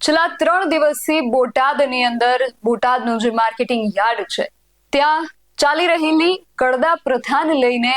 છેલ્લા ત્રણ દિવસથી બોટાદની અંદર, બોટાદનું જે માર્કેટિંગ યાર્ડ છે, ત્યાં ચાલી રહેલી કડદા પ્રથાને લઈને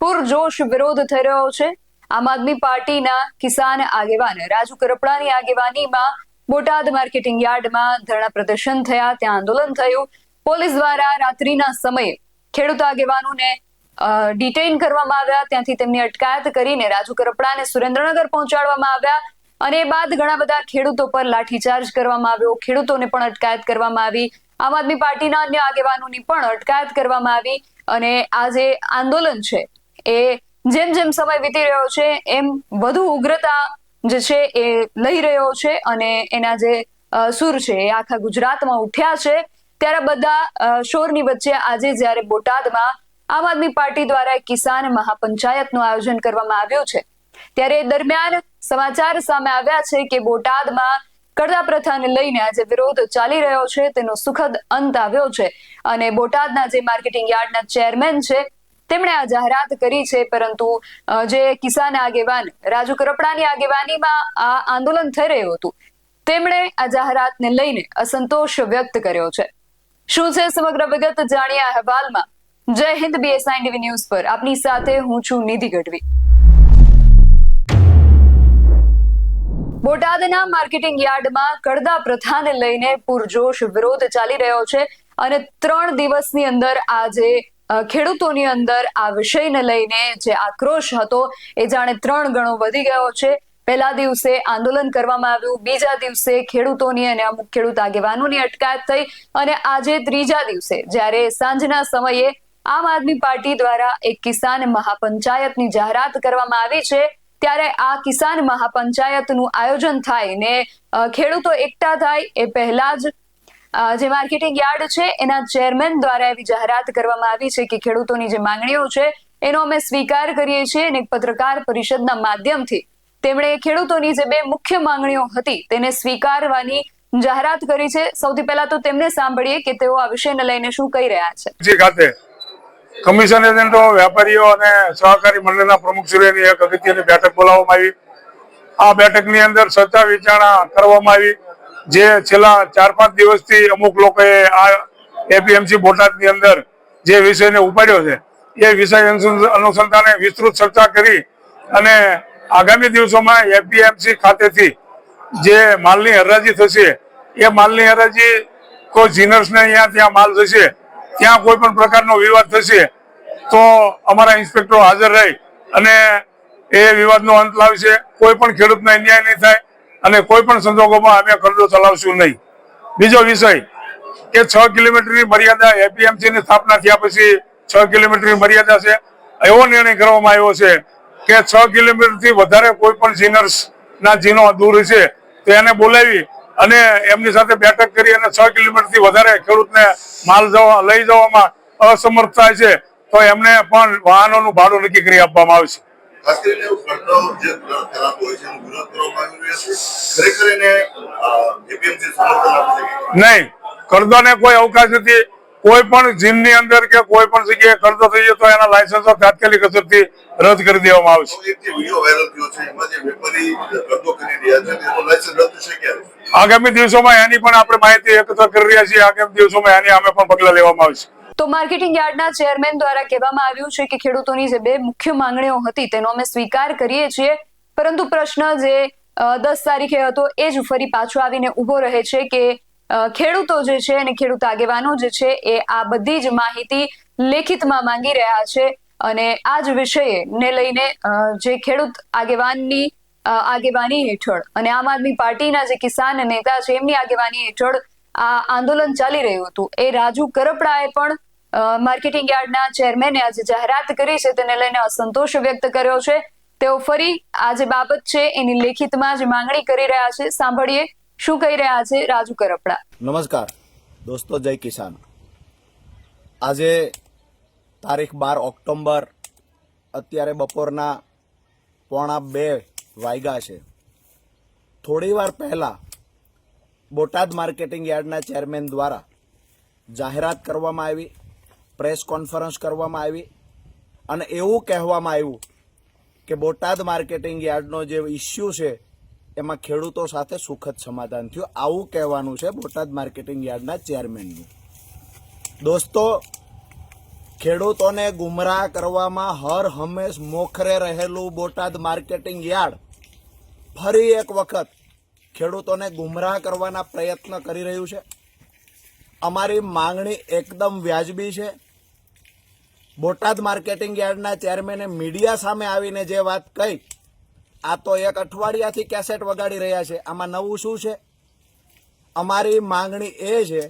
પૂરજોશ વિરોધ થઈ રહ્યો છે. આમ આદમી પાર્ટીના કિસાન આગેવાન રાજુ કરપડાની આગેવાનીમાં બોટાદ માર્કેટિંગ યાર્ડમાં ધરણા પ્રદર્શન થયા, ત્યાં આંદોલન થયું. પોલીસ દ્વારા રાત્રિના સમયે ખેડૂત આગેવાનોને ડિટેઇન કરવામાં આવ્યા. ત્યાંથી તેમની અટકાયત કરીને રાજુ કરપડાને સુરેન્દ્રનગર પહોંચાડવામાં આવ્યા. અને એ બાદ ઘણા બધા ખેડૂતો પર લાઠીચાર્જ કરવામાં આવ્યો. ખેડૂતોને પણ અટકાયત કરવામાં આવી. આમ આદમી પાર્ટીના અન્ય આગેવાનોની પણ અટકાયત કરવામાં આવી અને આ જે આંદોલન છે, એ જેમ જેમ સમય વીતી રહ્યો છે, એમ વધુ ઉગ્રતા જે છે, એ લઈ રહ્યો છે અને એના જે સુર છે, એ આખા ગુજરાતમાં ઉઠ્યા છે. ત્યારે બધા શોરની વચ્ચે આજે જ્યારે બોટાદમાં આમ આદમી પાર્ટી દ્વારા કિસાન મહાપંચાયતનું આયોજન કરવામાં આવ્યું છે ત્યારે દરમિયાન સમાચાર સામે આવ્યા છે કે બોટાદમાં કડદા પ્રથાને લઈને આજે વિરોધ ચાલી રહ્યો છે, તેનો સુખદ અંત આવ્યો છે. અને બોટાદના જે માર્કેટિંગ યાર્ડના ચેરમેન છે, તેમણે આ જાહેરાત કરી છે, પરંતુ જે કિસાન આગેવાન રાજુ કરપડાની આગેવાનીમાં આ આંદોલન થઈ રહ્યું હતું. તેમણે આ જાહેરાતને લઈને અસંતોષ વ્યક્ત કર્યો છે. શું છે સમગ્ર વિગત? જાણીએ અહેવાલમાં. જય હિન્દ બીએસઆઈ ટીવી ન્યૂઝ પર. આપની સાથે હું છું નિધિ ગઢવી. બોટાદના માર્કેટિંગ યાર્ડમાં કડદા પ્રથાને લઈને પૂરજોશ વિરોધ ચાલી રહ્યો છે અને ત્રણ દિવસની અંદર આજે ખેડૂતોની અંદર આ વિષયને લઈને જે આક્રોશ હતો એ જાણે ત્રણ ગણો વધી ગયો છે. પહેલા દિવસે આંદોલન કરવામાં આવ્યું, બીજા દિવસે ખેડૂતોની અને અમુક ખેડૂત આગેવાનોની અટકાયત થઈ અને આજે ત્રીજા દિવસે જ્યારે સાંજના સમયે આમ આદમી પાર્ટી દ્વારા એક કિસાન મહાપંચાયતની જાહેરાત કરવામાં આવી છે ત્યારે આ કિસાન મહાપંચાયતનું આયોજન થાય ને ખેડૂતો એકઠા થાય એ પહેલા જ જે માર્કેટિંગ યાર્ડ છે એના ચેરમેન દ્વારા એવી જાહેરાત કરવામાં આવી છે કે ખેડૂતોની જે માંગણીઓ છે એનો અમે સ્વીકાર કરીએ છીએ અને પત્રકાર પરિષદના માધ્યમથી તેમણે ખેડૂતોની જે બે મુખ્ય માંગણીઓ હતી તેને સ્વીકારવાની જાહેરાત કરી છે. સૌથી પહેલા તો તેમને સાંભળીએ કે તેઓ આ વિષયને લઈને શું કહી રહ્યા છે. કમિશન એજન્ટો વેપારીઓ અને સહકારી મંડળના પ્રમુખશ્રીઓની એક અગત્યની બેઠક બોલાવવામાં આવી. આ બેઠકની અંદર ચર્ચા વિચારણા કરવામાં આવી. જે છેલ્લા ચાર પાંચ દિવસથી અમુક લોકોએ આ એપીએમસી બોટાદની અંદર જે વિષયને ઉપાડ્યો છે, એ વિષય અનુસં- અનુસંધાને વિસ્તૃત ચર્ચા કરી અને આગામી દિવસોમાં એપીએમસી ખાતેથી જે માલની હરાજી થશે, એ માલની હરાજી કોઈ જીનર્સને અહીંયા ત્યાં માલ જશે ત્યાં કોઈ પણ પ્રકારનો વિવાદ થશે તો અમારા ઇન્સ્પેક્ટરો હાજર રહી અને એ વિવાદનો અંત લાવશે. કોઈ પણ ખેડૂતને અન્યાય નહીં થાય અને કોઈ પણ સંજોગોમાં અમે કરજો ચલાવશું નહીં. બીજો વિષય કે છ કિલોમીટરની મર્યાદા એપીએમસીની સ્થાપના થયા પછી છ કિલોમીટરની મર્યાદા છે. એવો નિર્ણય કરવામાં આવ્યો છે કે છ કિલોમીટરથી વધારે કોઈ પણ જીનર્સ ના જીનો દૂર છે તો એને બોલાવી અને એમની સાથે બેઠક કરી અને છ કિલોમીટરથી વધારે ખેડૂતને માલ જવા લઈ જવામાં અસમર્થ થાય છે તો એમને પણ વાહનોનું ભાડું નક્કી કરી આપવામાં આવશે કરાતો નહીં કરદોને કોઈ અવકાશ નથી. કોઈ પણ જીમની અંદર કે કોઈ પણ જગ્યાએ કરદો થઈ જાય તો એના લાયસન્સો તાત્કાલિક અસરથી રદ કરી દેવામાં આવશે આગામી દિવસોમાં એની પણ આપણે માહિતી એકત્ર કરી રહ્યા છીએ. આગામી દિવસોમાં એની અમે પણ પગલા લેવામાં આવશે. તો માર્કેટિંગ યાર્ડના ચેરમેન દ્વારા કહેવામાં આવ્યું છે કે ખેડૂતોની જે બે મુખ્ય માંગણીઓ હતી તેનો અમે સ્વીકાર કરીએ છીએ. પરંતુ પ્રશ્ન જે દસ તારીખે હતો એ જ ફરી પાછો આવીને ઊભો રહે છે કે ખેડૂતો જે છે અને ખેડૂત આગેવાનો જે છે એ આ બધી જ માહિતી લેખિતમાં માંગી રહ્યા છે. અને આ જ વિષયે ને લઈને જે ખેડૂત આગેવાનની આગેવાની હેઠળ. અને આમ આદમી પાર્ટીના જે કિસાન નેતા છે, એમની આગેવાની હેઠળ આ આંદોલન ચાલી રહ્યું હતું. એ રાજુ કરપડાએ પણ માર્કેટિંગ યાર્ડના ચેરમેને આજે જાહેરાત કરી છે. તેને લઈને અસંતોષ વ્યક્ત કર્યો છે. તેઓ ફરી આ જે બાબત છે, એની લેખિતમાં જ માંગણી કરી રહ્યા છે. સાંભળીએ શું કહી રહ્યા છે રાજુ કરપડા. નમસ્કાર. દોસ્તો, જય કિસાન. આજે તારીખ બાર ઓક્ટોબર અત્યારે બપોરના પોણા બે વાગ્યા છે. થોડી વાર પહેલાં બોટાદ માર્કેટિંગ યાર્ડના ચેરમેન દ્વારા જાહેરાત કરવામાં આવી, પ્રેસ કોન્ફરન્સ કરવામાં આવી અને એવું કહેવામાં આવ્યું કે બોટાદ માર્કેટિંગ યાર્ડનો જે ઇસ્યુ છે, એમાં ખેડૂતો સાથે સુખદ સમાધાન થયું. આવું કહેવાનું છે બોટાદ માર્કેટિંગ યાર્ડના ચેરમેનનું. દોસ્તો ખેડૂતોને ગુમરાહ કરવામાં હર હંમેશ મોખરે રહેલું બોટાદ માર્કેટિંગ યાર્ડ. ફરી એક વખત ખેડૂતોને ગુમરાહ કરવાના પ્રયત્ન કરી રહ્યું છે. અમારી માંગણી એકદમ વ્યાજબી છે. બોટાદ માર્કેટિંગ યાર્ડના ચેરમેને મીડિયા સામે આવીને જે વાત કહી, આ તો એક અઠવાડિયાથી કેસેટ વગાડી રહ્યા છે. આમાં નવું શું છે? અમારી માંગણી એ છે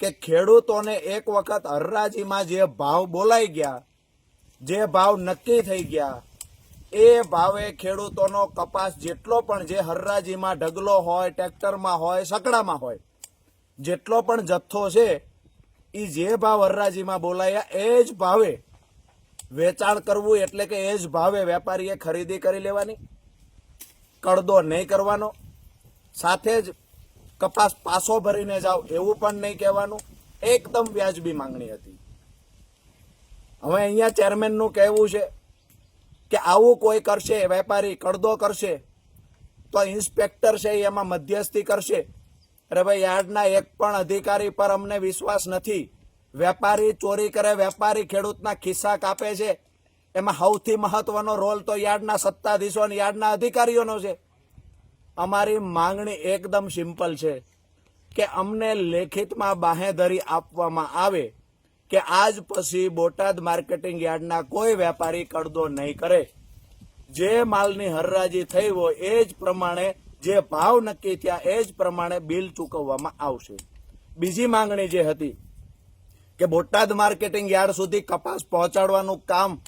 કે ખેડૂતોને એક વખત હરરાજીમાં જે ભાવ બોલાઈ ગયા, જે ભાવ નક્કી થઈ ગયા, એ ભાવે ખેડૂતોનો કપાસ જેટલો પણ જે હરરાજીમાં ઢગલો હોય ટ્રેક્ટરમાં હોય, સકડામાં હોય, જેટલો પણ જથ્થો છે એ જે ભાવ હરરાજીમાં બોલાયા, એ જ ભાવે વેચાણ કરવું એટલે કે એ જ ભાવે વેપારીએ ખરીદી કરી લેવાની કડદો નહીં કરવાનો. સાથે જ કપાસ પાસો ભરીને જાઓ, એવું પણ નહીં કહેવાનું. એકદમ વ્યાજબી માંગણી હતી. હવે અહીંયા ચેરમેનનું કહેવું છે કે આવું કોઈ કરશે, વેપારી કડદો કરશે, તો ઇન્સ્પેક્ટર છે એમાં મધ્યસ્થી કરશે. અરે ભાઈ, યાર્ડના એક પણ અધિકારી પર અમને વિશ્વાસ નથી. વેપારી ચોરી કરે, વેપારી ખેડૂતના ખિસ્સા કાપે છે. એમાં સૌથી મહત્વનો રોલ તો યાર્ડના સત્તાધીશો અને યાર્ડના અધિકારીઓનો છે. અમારી માંગણી એકદમ સિમ્પલ છે કે અમને લેખિતમાં બાહેધરી આપવામાં આવે કે આજ પછી બોટાદ માર્કેટિંગ યાર્ડના કોઈ વેપારી કડદો નહીં કરે. જે માલની હરરાજી થઈ હોય એ જ પ્રમાણે, જે ભાવ નક્કી થયા એ જ પ્રમાણે બિલ ચૂકવવામાં આવશે. બીજી માંગણી જે હતી કે બોટાદ માર્કેટિંગ યાર્ડ સુધી કપાસ પહોંચાડવાનું કામ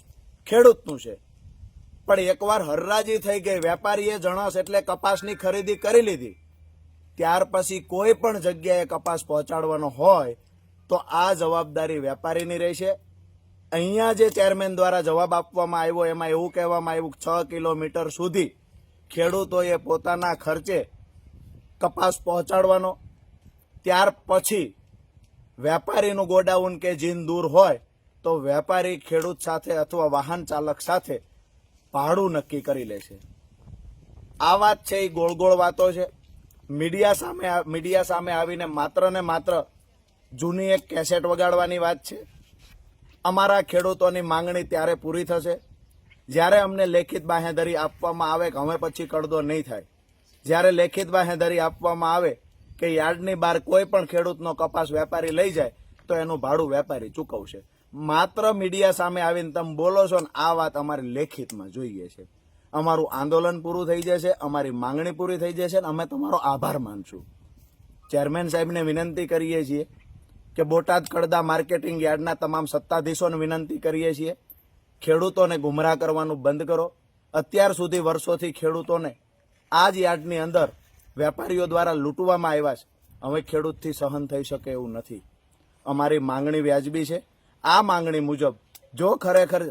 ખેડૂતનું છે. પણ એકવાર હરરાજી થઈ ગઈ. વેપારીએ જણસ એટલે કપાસની ખરીદી કરી લીધી. ત્યાર પછી કોઈ પણ જગ્યાએ કપાસ પહોંચાડવાનો હોય તો આ જવાબદારી વેપારીની રહેશે. અહીંયા જે ચેરમેન દ્વારા જવાબ આપવામાં આવ્યો, એમાં એવું કહેવામાં આવ્યું છ કિલોમીટર સુધી ખેડૂતોએ પોતાના ખર્ચે કપાસ પહોંચાડવાનો. ત્યાર પછી વેપારીનું ગોડાઉન કે જીન દૂર હોય તો વેપારી ખેડૂત સાથે અથવા વાહન ચાલક સાથે ભાડું નક્કી કરી લે છે. આ વાત છે એ ગોળ ગોળ વાતો છે. મીડિયા સામે મીડિયા સામે આવીને માત્ર ને માત્ર જૂની એક કેસેટ વગાડવાની વાત છે. અમારા ખેડૂતોની માંગણી ત્યારે પૂરી થશે. જ્યારે અમને લેખિત બાહેધરી આપવામાં આવે કે હવે પછી કડદો નહીં થાય. જ્યારે લેખિત બાહેધરી આપવામાં આવે કે યાર્ડની બહાર કોઈ પણ ખેડૂતનો કપાસ વેપારી લઈ જાય, તો એનું ભાડું વેપારી ચૂકવશે. માત્ર મીડિયા સામે આવીને તમે બોલો છો ને, આ વાત અમારે લેખિતમાં જોઈએ છે. અમારું આંદોલન પૂરું થઈ જશે, અમારી માંગણી પૂરી થઈ જશે ને અમે તમારો આભાર માનશું. ચેરમેન સાહેબને વિનંતી કરીએ છીએ કે બોટાદ કડદા માર્કેટિંગ યાર્ડના તમામ સત્તાધીશોને વિનંતી કરીએ છીએ, ખેડૂતોને ગુમરાહ કરવાનું બંધ કરો. અત્યાર સુધી વર્ષોથી ખેડૂતોને આ જ યાર્ડની અંદર વેપારીઓ દ્વારા લૂંટવામાં આવ્યા છે. હવે ખેડૂતથી સહન થઈ શકે એવું નથી. અમારી માંગણી વ્યાજબી છે. આ માંગણી મુજબ જો ખરેખર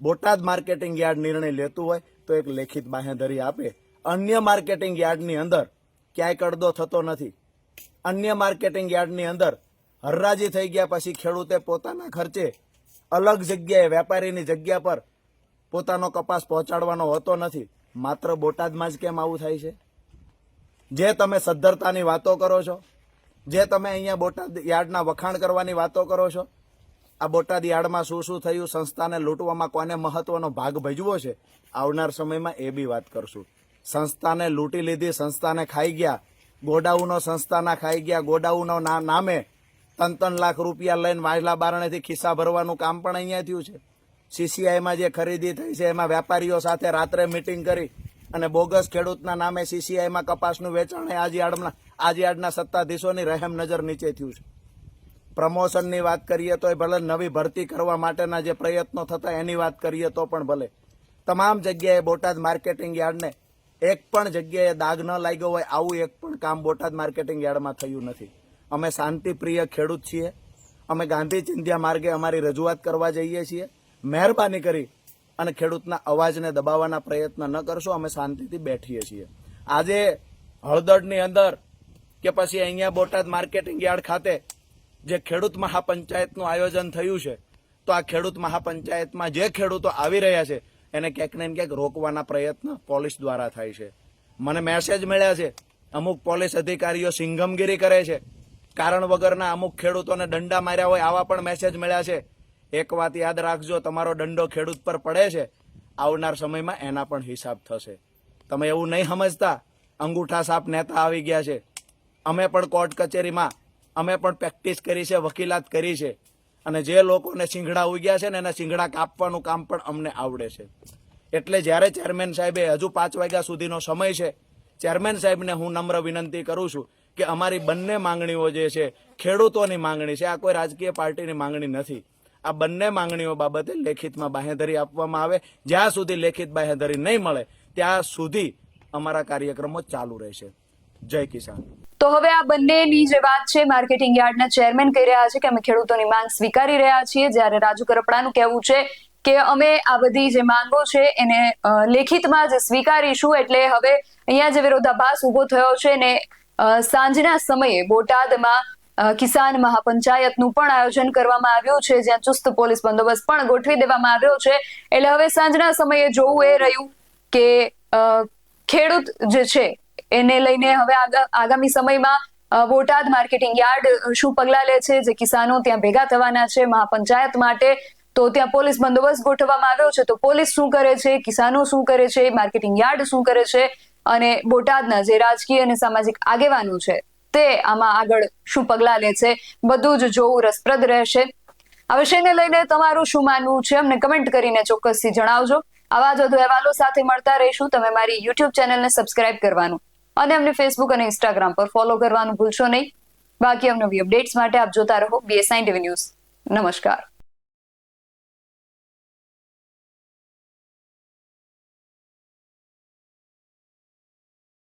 બોટાદ માર્કેટિંગ યાર્ડ નિર્ણય લેતું હોય, તો એક લેખિત બાહેધરી આપે. અન્ય માર્કેટિંગ યાર્ડની અંદર ક્યાંય કડદો થતો નથી. અન્ય માર્કેટિંગ યાર્ડની અંદર હરરાજી થઈ ગયા પછી ખેડૂતે પોતાના ખર્ચે અલગ જગ્યાએ વેપારીની જગ્યા પર પોતાનો કપાસ પહોંચાડવાનો હોતો નથી. માત્ર બોટાદમાં જ કેમ આવું થાય છે? જે તમે સદ્ધરતાની વાતો કરો છો, જે તમે અહીંયા બોટાદ યાર્ડના વખાણ કરવાની વાતો કરો છો આ બોટાદ યાર્ડમાં શું શું થયું, સંસ્થાને લૂંટવામાં કોને મહત્વનો ભાગ ભજવો છે, આવનાર સમયમાં એ બી વાત કરશું. સંસ્થાને લૂંટી લીધી, સંસ્થાને ખાઈ ગયા. ગોડાઉનો સંસ્થાના ખાઈ ગયા. ગોડાઉનો નામે ત્રણ ત્રણ લાખ રૂપિયા લઈને વાજલા બારણેથી ખિસ્સા ભરવાનું કામ પણ અહીંયા થયું છે. સીસીઆઈમાં જે ખરીદી થઈ છે, એમાં વેપારીઓ સાથે રાત્રે મિટિંગ કરી અને બોગસ ખેડૂતના નામે સીસીઆઈમાં કપાસનું વેચાણ આજ યાર્ડના આજ યાર્ડના સત્તાધીશોની રહેમ નજર નીચે થયું છે. પ્રમોશનની વાત કરીએ તો ભલે નવી ભરતી કરવા માટેના જે પ્રયત્નો થતા એની વાત કરીએ તો પણ ભલે. તમામ જગ્યાએ બોટાદ માર્કેટિંગ યાર્ડને એક પણ જગ્યાએ દાગ ન લાગ્યો હોય આવું એક પણ કામ બોટાદ માર્કેટિંગ યાર્ડમાં થયું નથી. અમે શાંતિપ્રિય ખેડૂત છીએ. અમે ગાંધી ચિંધ્યા માર્ગે અમારી રજૂઆત કરવા જઈએ છીએ. મહેરબાની કરી અને ખેડૂતના અવાજને દબાવવાના પ્રયત્ન ન કરશો, અમે શાંતિથી બેઠીએ છીએ. આજે હળદરની અંદર કે પછી અહીંયા બોટાદ માર્કેટિંગ યાર્ડ ખાતે જે ખેડૂત મહાપંચાયતનું આયોજન થયું છે, તો આ ખેડૂત મહાપંચાયતમાં જે ખેડૂતો આવી રહ્યા છે, એને ક્યાંક ને ક્યાંક રોકવાના પ્રયત્ન પોલીસ દ્વારા થાય છે. મને મેસેજ મળ્યા છે, અમુક પોલીસ અધિકારીઓ સિંઘમગીરી કરે છે. કારણ વગરના અમુક ખેડૂતોને દંડા માર્યા હોય આવા પણ મેસેજ મળ્યા છે. એક વાત યાદ રાખજો, તમારો દંડો ખેડૂત પર પડે છે, આવનાર સમયમાં એના પણ હિસાબ થશે. તમે એવું નહીં સમજતા, અંગૂઠા સાપ નેતા આવી ગયા છે. અમે પણ કોર્ટ કચેરીમાં અમે પણ પ્રેક્ટિસ કરી છે, વકીલાત કરી છે. અને જે લોકોને સિંગડા ઉગ્યા છે ને એના સિંગડા કાપવાનું કામ પણ અમને આવડે છે. એટલે જ્યારે ચેરમેન સાહેબે હજુ પાંચ વાગ્યા સુધીનો સમય છે ચેરમેન સાહેબને હું નમ્ર વિનંતી કરું છું કે અમારી બંને માંગણીઓ જે છે, ખેડૂતોની માંગણી છે, આ કોઈ રાજકીય પાર્ટીની માંગણી નથી. આ બંને માંગણીઓ બાબતે લેખિતમાં બાહેધરી આપવામાં આવે. જ્યાં સુધી લેખિત બાહેધરી નહીં મળે, ત્યાં સુધી અમારા કાર્યક્રમો ચાલુ રહેશે. જય કિસાન. તો હવે આ બંનેની જે વાત છે માર્કેટિંગ યાર્ડના ચેરમેન કહી રહ્યા છે કે અમે ખેડૂતોની માંગ સ્વીકારી રહ્યા છીએ. જ્યારે રાજુ કરપડાનું કહેવું છે કે અમે આ બધી જે માંગો છે, એને લેખિતમાં જ સ્વીકારીશું. એટલે હવે અહીંયા જે વિરોધાભાસ ઊભો થયો છે ને સાંજના સમયે બોટાદમાં કિસાન મહાપંચાયતનું પણ આયોજન કરવામાં આવ્યું છે. જ્યાં ચુસ્ત પોલીસ બંદોબસ્ત પણ ગોઠવી દેવામાં આવ્યો છે. એટલે હવે સાંજના સમયે જોવું એ રહ્યું કે ખેડૂત જે છે એને લઈને હવે આગા- આગામી સમયમાં બોટાદ માર્કેટિંગ યાર્ડ શું પગલા લે છે? જે કિસાનો ત્યાં ભેગા થવાના છે, મહાપંચાયત માટે. તો ત્યાં પોલીસ બંદોબસ્ત ગોઠવવામાં આવ્યો છે. તો પોલીસ શું કરે છે? કિસાનો શું કરે છે? માર્કેટિંગ યાર્ડ શું કરે છે? અને બોટાદના જે રાજકીય અને સામાજિક આગેવાનો છે, તે આમાં આગળ શું પગલા લે છે? બધું જ જોવું રસપ્રદ રહેશે. આ વિષયને લઈને તમારું શું માનવું છે? અમને કમેન્ટ કરીને ચોક્કસથી જણાવજો. આવા જ વધુ અહેવાલો સાથે મળતા રહીશું. તમે મારી યુટ્યુબ ચેનલને સબસ્ક્રાઇબ કરવાનું અને અમને ફેસબુક અને ઇન્સ્ટાગ્રામ પર ફોલો કરવાનું ભૂલશો નહીં. બાકી અવનવી અપડેટ્સ માટે આપ જોતા રહો બીએસઆઈ ટીવી ન્યૂઝ નમસ્કાર.